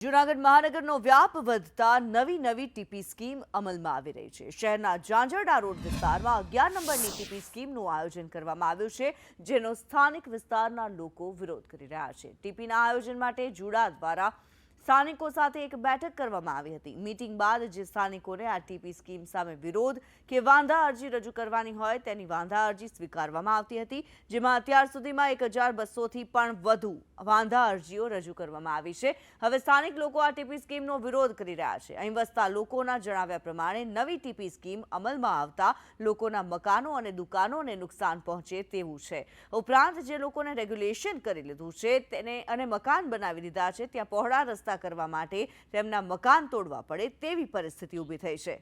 જૂનાગઢ મહાનગરનો વ્યાપ વધતા નવી નવી ટીપી સ્કીમ અમલમાં આવી રહી છે. શહેરના ઝાંઝરડા રોડ વિસ્તારમાં અગિયાર નંબરની ટીપી સ્કીમનું આયોજન કરવામાં આવ્યું છે, જેનો સ્થાનિક વિસ્તારના લોકો વિરોધ કરી રહ્યા છે. ટીપીના આયોજન માટે જુડા દ્વારા સ્થાનિકો સાથે એક બેઠક કરવામાં આવી હતી. મીટિંગ બાદ જે સ્થાનિકોને આ ટીપી સ્કીમ સામે વિરોધ કે વાંધા અરજી રજૂ કરવાની હોય તેની વાંધા અરજી સ્વીકારવામાં આવતી હતી, જેમાં અત્યાર સુધીમાં એક હજાર બસોથી પણ વધુ વાંધા અરજીઓ રજૂ કરવામાં આવી છે. હવે સ્થાનિક લોકો આ ટીપી સ્કીમનો વિરોધ કરી રહ્યા છે. અહીં વસતા લોકોના જણાવ્યા પ્રમાણે નવી ટીપી સ્કીમ અમલમાં આવતા લોકોના મકાનો અને દુકાનોને નુકસાન પહોંચે તેવું છે. ઉપરાંત જે લોકોને રેગ્યુલેશન કરી લીધું છે તેને અને મકાન બનાવી દીધા છે, ત્યાં પહોળા રસ્તા કરવા માટે તેમના મકાન તોડવા પડે તેવી પરિસ્થિતિ ઊભી થઈ છે.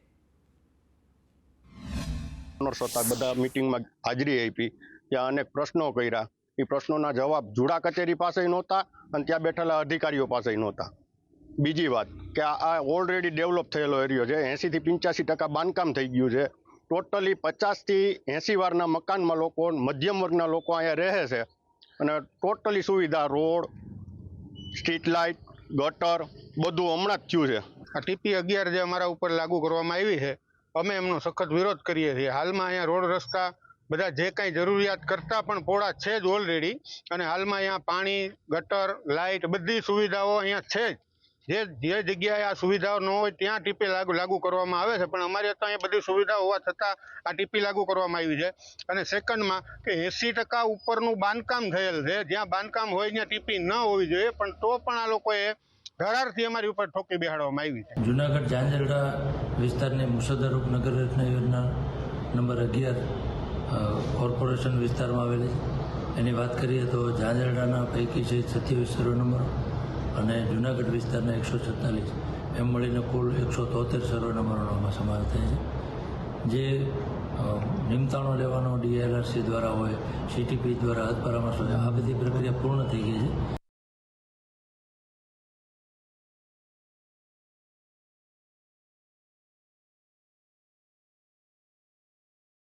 બધા મિટિંગમાં હાજરી આપી. ત્યાં અનેક પ્રશ્નો કર્યા. એ પ્રશ્નોના જવાબ જુડા કચેરી પાસે નહોતા અને ત્યાં બેઠેલા અધિકારીઓ પાસે નહોતા. બીજી વાત કે આ ઓલરેડી ડેવલપ થયેલો એરિયો છે. એંશીથી પંચ્યાસી ટકા બાંધકામ થઈ ગયું છે. ટોટલી પચાસથી એંસી વારના મકાનમાં લોકો, મધ્યમ વર્ગના લોકો અહીંયા રહે છે. અને ટોટલી સુવિધા, રોડ સ્ટ્રીટ લાઇટ ગટર બધું હમણાં જ થયું છે. આ ટીપી અગિયાર જે અમારા ઉપર લાગુ કરવામાં આવી છે, અમે એમનો સખત વિરોધ કરીએ છીએ. હાલમાં અહીંયા રોડ રસ્તા બધા જે કાંઈ જરૂરિયાત કરતાં પણ પોળા છે જ ઓલરેડી અને હાલમાં અહીંયા પાણી, ગટર લાઇટ બધી સુવિધાઓ અહીંયા છે જ. જે જે જગ્યાએ આ સુવિધાઓ ન હોય ત્યાં ટીપી લાગુ લાગુ કરવામાં આવે છે. પણ અમારે ત્યાં અહીંયા બધી સુવિધા હોવા છતાં આ ટીપી લાગુ કરવામાં આવી છે. અને સેકન્ડમાં કે એંસી ટકા ઉપરનું બાંધકામ થયેલ છે. જ્યાં બાંધકામ હોય ત્યાં ટીપી ન હોવી જોઈએ, પણ તો પણ આ લોકોએ ધરારથી અમારી ઉપર ઠોકી બેહાડવામાં આવી છે. જુનાગઢ ઝાંઝરડા વિસ્તારની મુસદ્દરરૂપ નગર રચના યોજના નંબર અગિયાર કોર્પોરેશન વિસ્તારમાં આવેલી એની વાત કરીએ તો ઝાંઝરડાના પૈકી છે સત્યાવીસ નંબરો અને જુનાગઢ વિસ્તારના એકસો છેતાલીસ, એમ મળીને કુલ એકસો તોતેર સર્વે નંબરોનો સમાવેશ થાય છે. જે નિમતાણો લેવાનો ડીએલઆરસી દ્વારા હોય, સીટીપી દ્વારા હાથ પરામર્શ આ બધી પ્રક્રિયા પૂર્ણ થઈ ગઈ છે.